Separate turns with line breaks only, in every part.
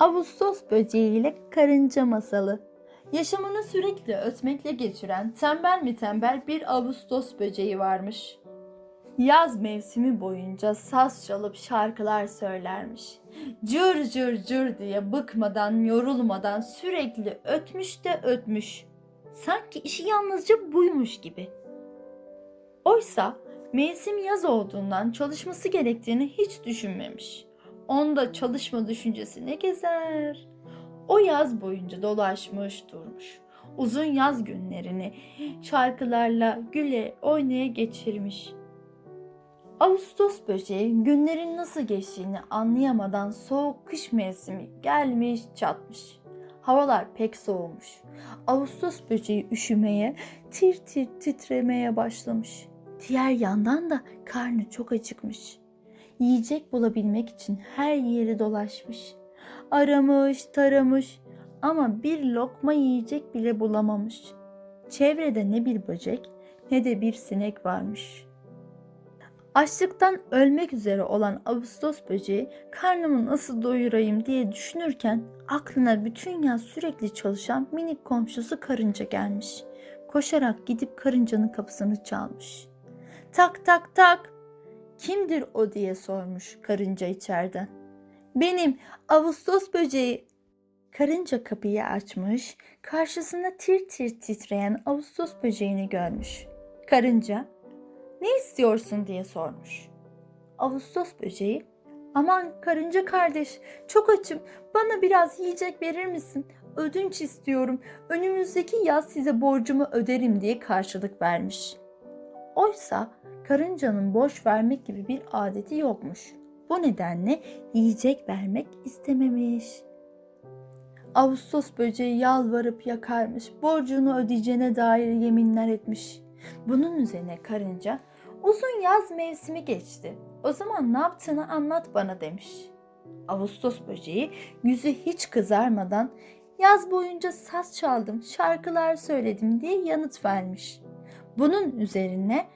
Ağustos böceği ile karınca masalı. Yaşamını sürekli ötmekle geçiren tembel mi tembel bir Ağustos böceği varmış. Yaz mevsimi boyunca saz çalıp şarkılar söylermiş. Cır cır cır diye bıkmadan, yorulmadan sürekli ötmüş de ötmüş. Sanki işi yalnızca buymuş gibi. Oysa mevsim yaz olduğundan çalışması gerektiğini hiç düşünmemiş. Onda çalışma düşüncesi ne gezer? O yaz boyunca dolaşmış durmuş. Uzun yaz günlerini şarkılarla güle oynaya geçirmiş. Ağustos böceği günlerin nasıl geçtiğini anlayamadan soğuk kış mevsimi gelmiş çatmış. Havalar pek soğumuş. Ağustos böceği üşümeye, tir tir titremeye başlamış. Diğer yandan da karnı çok acıkmış. Yiyecek bulabilmek için her yeri dolaşmış. Aramış, taramış ama bir lokma yiyecek bile bulamamış. Çevrede ne bir böcek ne de bir sinek varmış. Açlıktan ölmek üzere olan Ağustos böceği karnımı nasıl doyurayım diye düşünürken aklına bütün yaz sürekli çalışan minik komşusu karınca gelmiş. Koşarak gidip karıncanın kapısını çalmış. Tak tak tak. Kimdir o diye sormuş karınca içeriden. Benim Ağustos böceği. Karınca kapıyı açmış, karşısında tir tir titreyen Ağustos böceğini görmüş. Karınca, ne istiyorsun diye sormuş. Ağustos böceği, aman karınca kardeş, çok açım, bana biraz yiyecek verir misin? Ödünç istiyorum, önümüzdeki yaz size borcumu öderim diye karşılık vermiş. Oysa karıncanın borç vermek gibi bir adeti yokmuş. Bu nedenle yiyecek vermek istememiş. Ağustos böceği yalvarıp yakarmış, borcunu ödeyeceğine dair yeminler etmiş. Bunun üzerine karınca, uzun yaz mevsimi geçti. O zaman ne yaptığını anlat bana demiş. Ağustos böceği yüzü hiç kızarmadan yaz boyunca saz çaldım, şarkılar söyledim diye yanıt vermiş. Bunun üzerine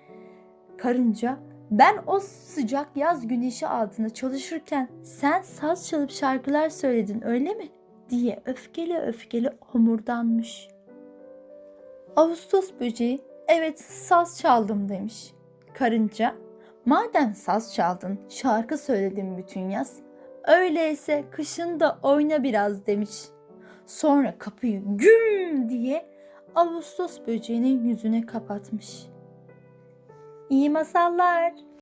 karınca ben o sıcak yaz güneşi altında çalışırken sen saz çalıp şarkılar söyledin öyle mi? diye öfkeli öfkeli homurdanmış. Ağustos böceği evet saz çaldım demiş. Karınca madem saz çaldın şarkı söyledin bütün yaz öyleyse kışın da oyna biraz demiş. Sonra kapıyı güm diye Ağustos böceğinin yüzüne kapatmış. İyi masallar.